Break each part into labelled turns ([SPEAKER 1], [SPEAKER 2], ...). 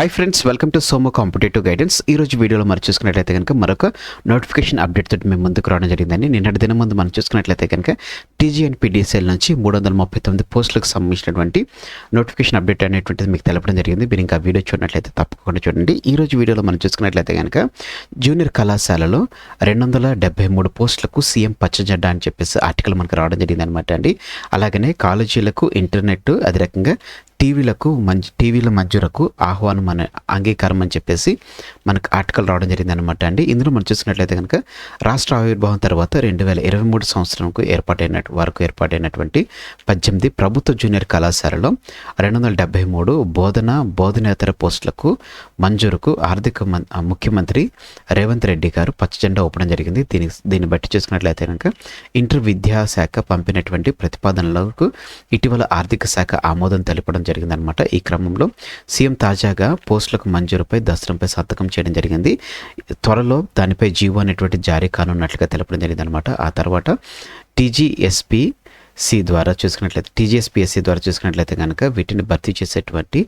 [SPEAKER 1] Hi friends welcome to Somo competitive guidance ఈ రోజు వీడియోలో మనం చూసుకున్నట్లయితే కనుక మరొక నోటిఫికేషన్ అప్డేట్ తోటి మేము ముందుకు రావడం జరిగిందండి. నిన్నటి దినం ముందు మనం చూసుకున్నట్లయితే కనుక టీజీఎన్ పీడీఎస్ఎల్ నుంచి మూడు వందల ముప్పై తొమ్మిది పోస్టులకు సంబంధించినటువంటి నోటిఫికేషన్ అప్డేట్ అనేటువంటిది మీకు తెలపడం జరిగింది. మీరు ఇంకా వీడియో చూడనట్లయితే తప్పకుండా చూడండి. ఈ రోజు వీడియోలో మనం చూసుకున్నట్లయితే కనుక జూనియర్ కళాశాలలో రెండు వందల డెబ్బై మూడు పోస్టులకు సీఎం పచ్చజెండా అని చెప్పేసి ఆర్టికల్ మనకు రావడం జరిగింది అనమాట అండి. అలాగనే కాలేజీలకు ఇంటర్నెట్ అదే రకంగా టీవీలకు మంచి టీవీల మంజూరకు ఆహ్వానం అనే అంగీకారం అని చెప్పేసి మనకు ఆర్టికల్ రావడం జరిగింది అనమాట అండి. ఇందులో మనం చూసుకున్నట్లయితే కనుక రాష్ట్ర ఆవిర్భావం తర్వాత రెండు వేల ఇరవై మూడు సంవత్సరంకు ఏర్పాటైన వరకు ఏర్పాటైనటువంటి పద్దెనిమిది ప్రభుత్వ జూనియర్ కళాశాలలో రెండు వందల డెబ్బై మూడు బోధన బోధనేతర పోస్టులకు మంజూరుకు ఆర్థిక ముఖ్యమంత్రి రేవంత్ రెడ్డి గారు పచ్చజెండా ఊపడం జరిగింది. దీని దీన్ని బట్టి చూసుకున్నట్లయితే కనుక ఇంటర్ విద్యాశాఖ పంపినటువంటి ప్రతిపాదనలకు ఇటీవల ఆర్థిక శాఖ ఆమోదం తెలపడం జరిగిందనమాట ఈ క్రమంలో సీఎం తాజాగా పోస్టులకు మంజూరుపై దసరంపై సంతకం చేయడం జరిగింది. త్వరలో దానిపై జీవో అనేటువంటి జారీ కానున్నట్లుగా తెలపడం జరిగిందనమాట ఆ తర్వాత టీజీఎస్పీ సి ద్వారా చూసుకున్నట్లయితే టీజీఎస్పీఎస్సీ ద్వారా చూసుకున్నట్లయితే కనుక వీటిని భర్తీ చేసేటువంటి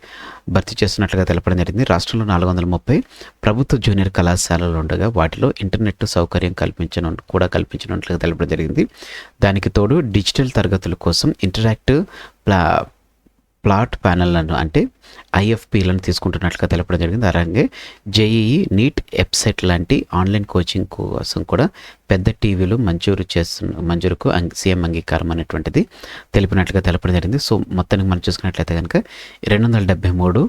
[SPEAKER 1] భర్తీ చేస్తున్నట్లుగా తెలపడం జరిగింది. రాష్ట్రంలో నాలుగు వందల ముప్పై ప్రభుత్వ జూనియర్ కళాశాలలు ఉండగా వాటిలో ఇంటర్నెట్ సౌకర్యం కల్పించను కూడా కల్పించినట్లుగా తెలపడం జరిగింది. దానికి తోడు డిజిటల్ తరగతుల కోసం ఇంటరాక్టివ్ ప్లా ప్లాట్ ప్యానెల్లను అంటే ఐఎఫ్పీలను తీసుకుంటున్నట్లుగా తెలపడం జరిగింది. అలాగే జేఈఈ నీట్ వెబ్సైట్ లాంటి ఆన్లైన్ కోచింగ్ కోసం కూడా పెద్ద టీవీలు మంజూరు చేస్తున్న మంజూరుకు అంగ- సీఎం అంగీకారం అనేటువంటిది తెలిపినట్లుగా తెలపడం జరిగింది. సో మొత్తానికి మనం చూసుకున్నట్లయితే కనుక రెండు వందల డెబ్బై మూడు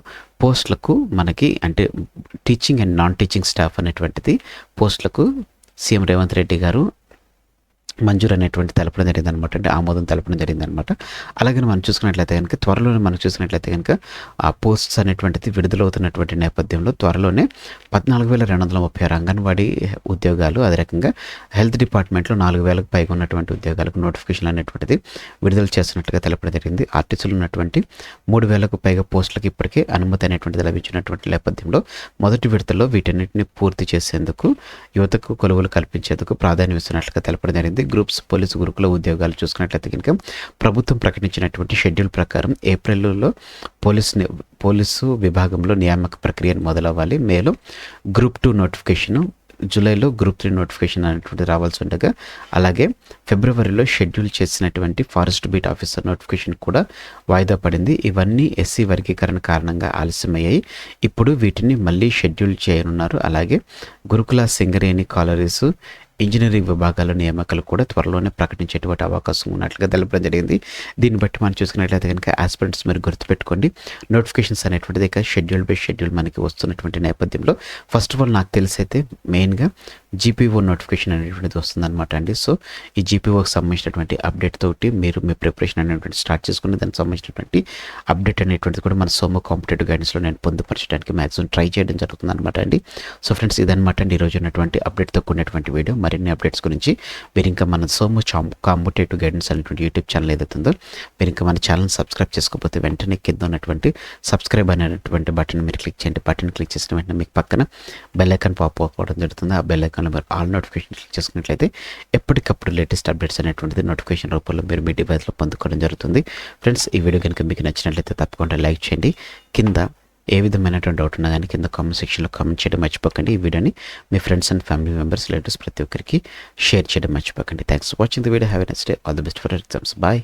[SPEAKER 1] పోస్టులకు మనకి అంటే teaching and non teaching staff అనేటువంటిది పోస్టులకు సీఎం రేవంత్ రెడ్డి గారు మంజూరు అనేటువంటి తెలపడం జరిగింది అనమాట అంటే ఆమోదం తెలపడం జరిగింది అనమాట అలాగే మనం చూసుకున్నట్లయితే కనుక త్వరలోనే మనం చూసుకున్నట్లయితే కనుక ఆ పోస్ట్స్ అనేటువంటిది విడుదలవుతున్నటువంటి నేపథ్యంలో త్వరలోనే పద్నాలుగు వేల రెండు వందల ముప్పై ఆరు అంగన్వాడీ ఉద్యోగాలు అదే రకంగా హెల్త్ డిపార్ట్మెంట్లో నాలుగు వేలకు పైగా ఉన్నటువంటి ఉద్యోగాలకు నోటిఫికేషన్ అనేటువంటిది విడుదల చేస్తున్నట్లుగా తెలపడం జరిగింది. ఆర్టీసీలు ఉన్నటువంటి మూడు వేలకు పైగా పోస్టులకు ఇప్పటికే అనుమతి అనేటువంటిది లభించినటువంటి నేపథ్యంలో మొదటి విడతలో వీటన్నిటిని పూర్తి చేసేందుకు యువతకు కొలువులు కల్పించేందుకు ప్రాధాన్యం ఇస్తున్నట్లుగా తెలపడం జరిగింది. గ్రూప్స్ పోలీసు గురుకుల ఉద్యోగాలు చూసుకున్నట్లయితే కనుక ప్రభుత్వం ప్రకటించినటువంటి షెడ్యూల్ ప్రకారం ఏప్రిల్లో పోలీసు పోలీసు విభాగంలో నియామక ప్రక్రియను మొదలవ్వాలి. మేలో గ్రూప్ టూ నోటిఫికేషన్ జూలైలో గ్రూప్ త్రీ నోటిఫికేషన్ అనేటువంటి రావాల్సి ఉండగా అలాగే ఫిబ్రవరిలో షెడ్యూల్ చేసినటువంటి ఫారెస్ట్ బీట్ ఆఫీసర్ నోటిఫికేషన్ కూడా వాయిదా పడింది. ఇవన్నీ ఎస్సీ వర్గీకరణ కారణంగా ఆలస్యమయ్యాయి. ఇప్పుడు వీటిని మళ్ళీ షెడ్యూల్ చేయనున్నారు. అలాగే గురుకుల సింగరేణి కాలరీస్ ఇంజనీరింగ్ విభాగాల నియామకాలు కూడా త్వరలోనే ప్రకటించేటువంటి అవకాశం ఉన్నట్లుగా తెలపడం జరిగింది. దీన్ని బట్టి మనం చూసుకున్నట్లయితే కనుక ఆస్పిరెంట్స్ మీరు గుర్తుపెట్టుకోండి. నోటిఫికేషన్స్ అనేటువంటిది ఇక షెడ్యూల్ బై షెడ్యూల్ మనకి వస్తున్నటువంటి నేపథ్యంలో. ఫస్ట్ ఆఫ్ ఆల్ నాకు తెలిసి అయితే మెయిన్గా జీపీఓ నోటిఫికేషన్ అనేటువంటిది వస్తుందన్నమాట అండి. సో ఈ జీపీఓకి సంబంధించినటువంటి అప్డేట్ తోటి మీరు మీ ప్రిపరేషన్ అనేటువంటి స్టార్ట్ చేసుకుని దానికి సంబంధించినటువంటి అప్డేట్ అనేటువంటిది కూడా మన సోమో కాంపిటేటివ్ గైడెన్స్లో నేను పొందుపరచడానికి మ్యాక్సిమం ట్రై చేయడం జరుగుతుంది అనమాట అండి. సో ఫ్రెండ్స్ ఇదనమాట అండి. ఈరోజు ఉన్నటువంటి అప్డేట్తో కూడినటువంటి వీడియో. మరిన్ని అప్డేట్స్ గురించి మీరు ఇంకా మన సోము చాం కాంపిటేటివ్ గైడెన్స్ అనేటువంటి యూట్యూబ్ ఛానల్ ఏదైతే ఉందో మీరు ఇంకా మన ఛానల్ సబ్స్క్రైబ్ చేసుకోకపోతే వెంటనే కింద ఉన్నటువంటి సబ్స్క్రైబ్ అనేటువంటి బటన్ మీరు క్లిక్ చేయండి. బటన్ క్లిక్ చేసిన వెంటనే మీకు పక్కన బెల్ ఐకాన్ పాప్ అవ్వడం జరుగుతుంది. ఆ బెల్ ఐకాన్లో మీరు ఆల్ నోటిఫికేషన్ క్లిక్ చేసుకున్నట్లయితే ఎప్పటికప్పుడు లేటెస్ట్ అప్డేట్స్ అనేటువంటిది నోటిఫికేషన్ రూపంలో మీరు మీ డివైస్లో పొందుకోవడం జరుగుతుంది. ఫ్రెండ్స్ ఈ వీడియో కనుక మీకు నచ్చినట్లయితే తప్పకుండా లైక్ చేయండి. కింద ఏ విధమైనటువంటి డౌట్ ఉన్నా కానీ కింద కామెంట్ సెక్షన్లో కామెంట్ చేయడం మర్చిపోకండి. ఈ వీడియోని మీ friends and family members relatives ప్రతి ఒక్కరికి షేర్ చేయడం మర్చిపోకండి. Thanks for watching the video have a next day all the best for exams bye